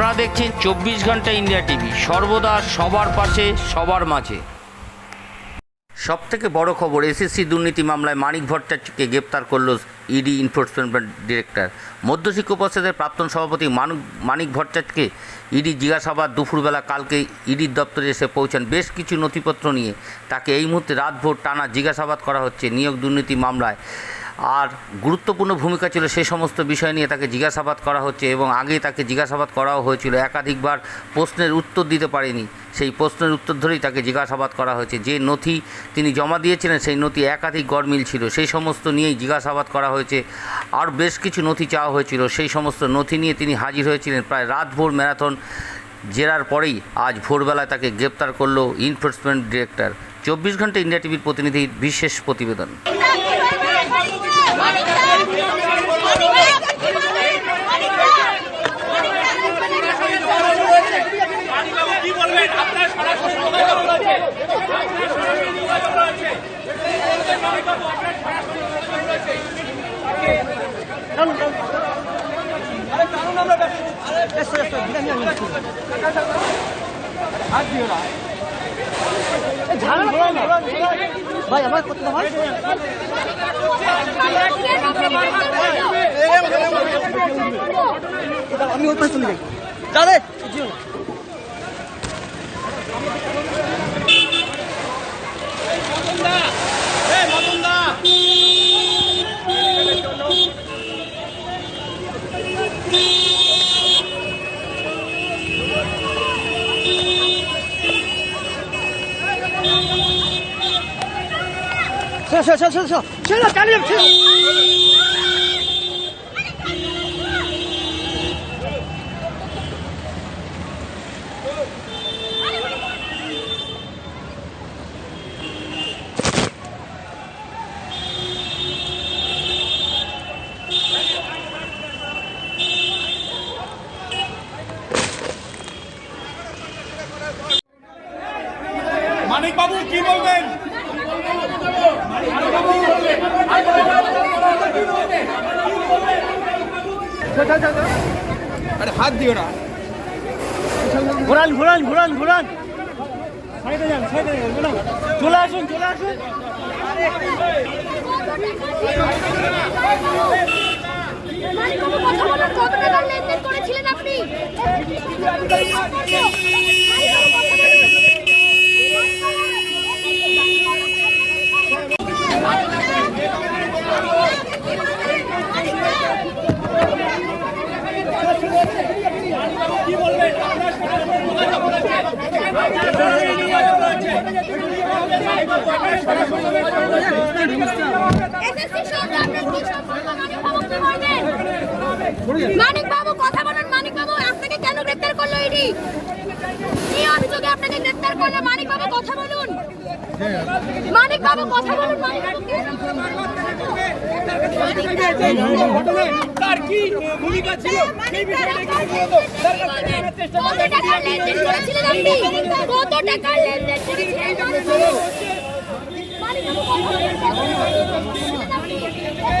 আপনারা দেখছেন চব্বিশ ঘণ্টা ইন্ডিয়া টিভি। সর্বদা সবার পাশে, সবার মাঝে। সব থেকে বড় খবর এসএসসি দুর্নীতি মামলায় মানিক ভট্টাচার্যকে গ্রেপ্তার করল ইডি এনফোর্সমেন্ট ডিরেক্টর মধ্যশিক্ষা পরিষদের প্রাক্তন সভাপতি মানিক মানিক ভট্টাচার্যকে ইডি জিজ্ঞাসাবাদ দুপুরবেলা কালকে ইডির দপ্তরে এসে পৌঁছান। বেশ কিছু নথিপত্র নিয়ে তাকে এই মুহূর্তে রাতভোর টানা জিজ্ঞাসাবাদ করা হচ্ছে। নিয়োগ দুর্নীতি মামলায় আর গুরুত্বপূর্ণ ভূমিকা ছিল সেই সমস্ত বিষয় নিয়ে তাকে জিজ্ঞাসাবাদ করা হচ্ছে এবং আগেই তাকে জিজ্ঞাসাবাদ করাও হয়েছিল। একাধিকবার প্রশ্নের উত্তর দিতে পারেনি। সেই প্রশ্নের উত্তর ধরেই তাকে জিজ্ঞাসাবাদ করা হয়েছে। যে নথি তিনি জমা দিয়েছিলেন সেই নথি একাধিক গড়মিল ছিল। সেই সমস্ত নিয়েই জিজ্ঞাসাবাদ করা হয়েছে। আর বেশ কিছু নথি চাওয়া হয়েছিল। সেই সমস্ত নথি নিয়ে তিনি হাজির হয়েছিলেন প্রায় রাতভর ম্যারাথন জেরার পরেই। আজ ভোরবেলায় তাকে গ্রেপ্তার করল এনফোর্সমেন্ট ডিরেক্টর। চব্বিশ ঘণ্টা ইন্ডিয়া টিভির প্রতিনিধির বিশেষ প্রতিবেদন। ভাই আমার করতে ভাই। अपनी और पसंद गई जा चल चल चल चल चलो चलो चलो মানিক বাবু কি বলবেন? আরে হাত দিও না। ঘোরান ঘোরান ঘোরান ঘোরান। চলে আসুন চলে আসুন। কত টাকার লেনদেন করেছিলেন আপনি কি বলবেন আপনার সরাসরি যোগাযোগ রয়েছে আপনার সরাসরি যোগাযোগ রয়েছে মানিকবাবু, আপনার সরাসরি যোগাযোগ রয়েছে এসএসসি সঙ্গে আপনার কি সম্পর্ক মানিক বাবু কথা বলুন মানিক বাবু আপনাকে কেন গ্রেপ্তার করল ইডি কি অভিযোগে আপনাকে গ্রেফতার করল মানিক বাবু কথা বলুন। মানিক বাবু কথা বলুন মানিক তার কি ভূমিকা ছিল? সেই বিষয়টা একটু বলুন। কত টাকা লেনদেন করেছিলেন আপনি? কত টাকা লেনদেন করেছিলেন মানিক বাবু কথা বলুন কত টাকার লেনদেন করেছিলেন আপনি